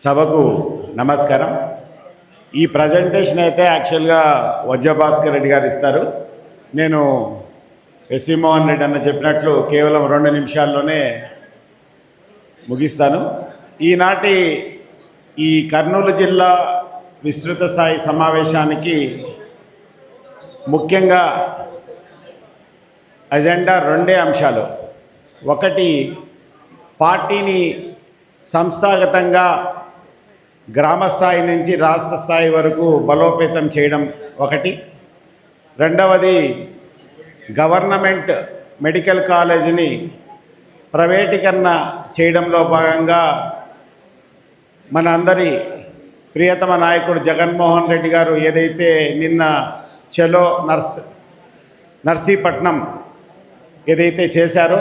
సభకు నమస్కారం. ఈ ప్రజెంటేషన్ అయితే యాక్చువల్గా వజ్రభాస్కర్ రెడ్డి గారు ఇస్తారు. నేను ఎస్వి మోహన్ రెడ్డి అన్న చెప్పినట్లు కేవలం రెండు నిమిషాల్లోనే ముగిస్తాను. ఈనాటి ఈ కర్నూలు జిల్లా విస్తృత స్థాయి సమావేశానికి ముఖ్యంగా అజెండా రెండే అంశాలు. ఒకటి పార్టీని సంస్థాగతంగా గ్రామ స్థాయి నుంచి రాష్ట్ర స్థాయి వరకు బలోపేతం చేయడం ఒకటి. రెండవది గవర్నమెంట్ మెడికల్ కాలేజీని ప్రైవేటీకరణ చేయడంలో భాగంగా మన అందరి ప్రియతమ నాయకుడు జగన్మోహన్ రెడ్డి గారు ఏదైతే నిన్న చెలో నర్స్ నర్సీపట్నం ఏదైతే చేశారో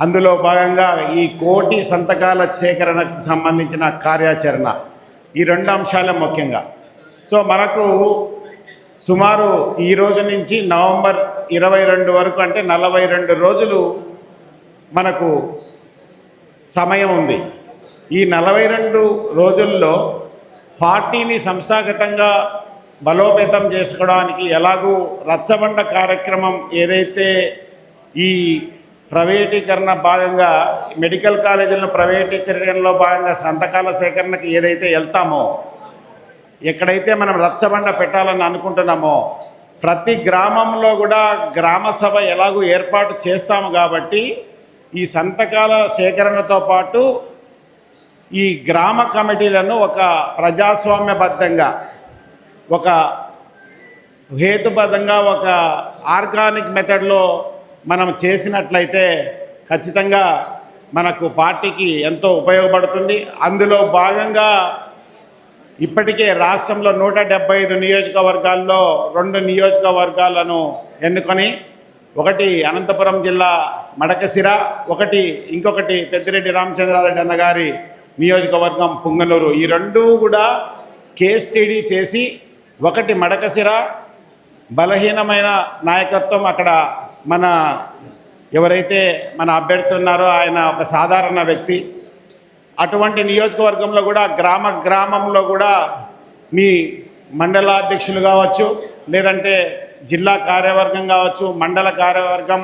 అందులో భాగంగా ఈ కోటి సంతకాల సేకరణకు సంబంధించిన కార్యాచరణ. ఈ రెండు అంశాలే ముఖ్యంగా. సో మనకు సుమారు ఈ రోజు నుంచి నవంబర్ ఇరవై రెండు వరకు అంటే నలభై రెండు రోజులు మనకు సమయం ఉంది. ఈ నలభై రెండు రోజుల్లో పార్టీని సంస్థాగతంగా బలోపేతం చేసుకోవడానికి ఎలాగూ రచ్చబండ కార్యక్రమం ఏదైతే ఈ ప్రైవేటీకరణ భాగంగా మెడికల్ కాలేజీలను ప్రైవేటీకరణలో భాగంగా సంతకాల సేకరణకి ఏదైతే వెళ్తామో ఎక్కడైతే మనం రచ్చబండ పెట్టాలని అనుకుంటున్నామో ప్రతి గ్రామంలో కూడా గ్రామ సభ ఎలాగూ ఏర్పాటు చేస్తాము కాబట్టి ఈ సంతకాల సేకరణతో పాటు ఈ గ్రామ కమిటీలను ఒక ప్రజాస్వామ్యబద్ధంగా ఒక హేతుబద్ధంగా ఒక ఆర్గానిక్ మెథడ్లో మనం చేసినట్లయితే ఖచ్చితంగా మనకు పార్టీకి ఎంతో ఉపయోగపడుతుంది. అందులో భాగంగా ఇప్పటికే రాష్ట్రంలో నూట డెబ్బై ఐదు నియోజకవర్గాల్లో రెండు నియోజకవర్గాలను ఎన్నుకొని ఒకటి అనంతపురం జిల్లా మడకసిర ఒకటి ఇంకొకటి పెద్దిరెడ్డి రామచంద్రారెడ్డి అన్నగారి నియోజకవర్గం పుంగనూరు. ఈ రెండూ కూడా కేస్ చేసి ఒకటి మడకసిర బలహీనమైన నాయకత్వం అక్కడ మన ఎవరైతే మన అభ్యర్థి ఉన్నారో ఆయన ఒక సాధారణ వ్యక్తి. అటువంటి నియోజకవర్గంలో కూడా గ్రామ గ్రామంలో కూడా మీ మండలాధ్యక్షులు కావచ్చు లేదంటే జిల్లా కార్యవర్గం కావచ్చు మండల కార్యవర్గం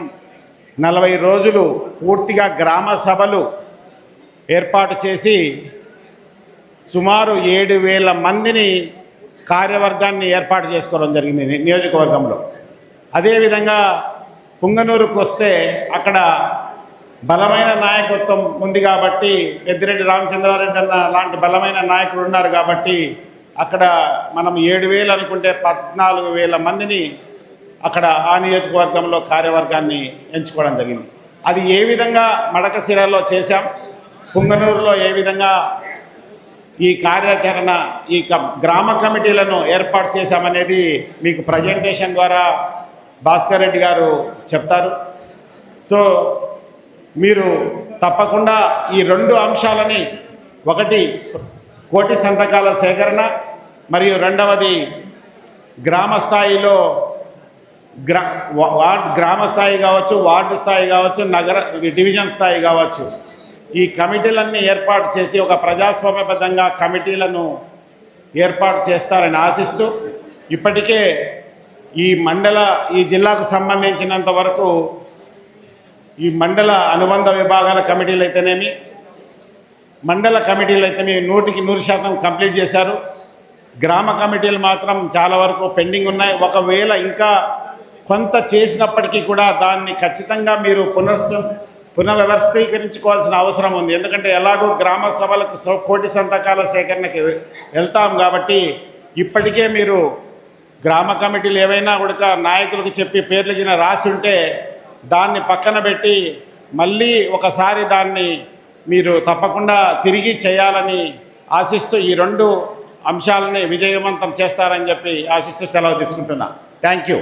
నలభై రోజులు పూర్తిగా గ్రామ సభలు ఏర్పాటు చేసి సుమారు ఏడు వేల మందిని కార్యవర్గాన్ని ఏర్పాటు చేసుకోవడం జరిగింది నియోజకవర్గంలో. అదేవిధంగా పుంగనూరుకు వస్తే అక్కడ బలమైన నాయకత్వం ఉంది కాబట్టి పెద్దిరెడ్డి రామచంద్రారెడ్డి అన్న లాంటి బలమైన నాయకులు ఉన్నారు కాబట్టి అక్కడ మనం ఏడు వేలు అనుకుంటే పద్నాలుగు వేల మందిని అక్కడ ఆ నియోజకవర్గంలో కార్యవర్గాన్ని ఎంచుకోవడం జరిగింది. అది ఏ విధంగా మడకశిరలో చేశాం? పుంగనూరులో ఏ విధంగా ఈ కార్యాచరణ ఈ క- గ్రామ కమిటీలను ఏర్పాటు చేశామనేది మీకు ప్రజెంటేషన్ ద్వారా భాస్కర్ రెడ్డి గారు చెప్తారు. సో మీరు తప్పకుండా ఈ రెండు అంశాలని ఒకటి కోటి సంతకాల సేకరణ మరియు రెండవది గ్రామ స్థాయిలో గ్రా వార్డ్ గ్రామ స్థాయి కావచ్చు వార్డు స్థాయి కావచ్చు నగర డివిజన్ స్థాయి కావచ్చు. ఈ కమిటీలన్నీ ఏర్పాటు చేసి ఒక ప్రజాస్వామ్యబద్ధంగా కమిటీలను ఏర్పాటు చేస్తారని ఆశిస్తూ ఇప్పటికే ఈ మండల ఈ జిల్లాకు సంబంధించినంత వరకు ఈ మండల అనుబంధ విభాగాల కమిటీలు అయితేనేమి మండల కమిటీలు అయితేనేమి నూటికి నూరు శాతం కంప్లీట్ చేశారు. గ్రామ కమిటీలు మాత్రం చాలా వరకు పెండింగ్ ఉన్నాయి. ఒకవేళ ఇంకా కొంత చేసినప్పటికీ కూడా దాన్ని ఖచ్చితంగా మీరు పునర్స పునర్వ్యవస్థీకరించుకోవాల్సిన అవసరం ఉంది. ఎందుకంటే ఎలాగో గ్రామ సభలకు కోటి సంతకాల సేకరణకి వెళ్తాం కాబట్టి ఇప్పటికే మీరు గ్రామ కమిటీలు ఏవైనా కూడా నాయకులకు చెప్పి పేర్లు గిన రాసి ఉంటే దాన్ని పక్కన పెట్టి మళ్ళీ ఒకసారి దాన్ని మీరు తప్పకుండా తిరిగి చేయాలని ఆశిస్తూ ఈ రెండు అంశాలని విజయవంతం చేస్తారని చెప్పి ఆశిస్తూ సెలవు తీసుకుంటున్నా. Thank you.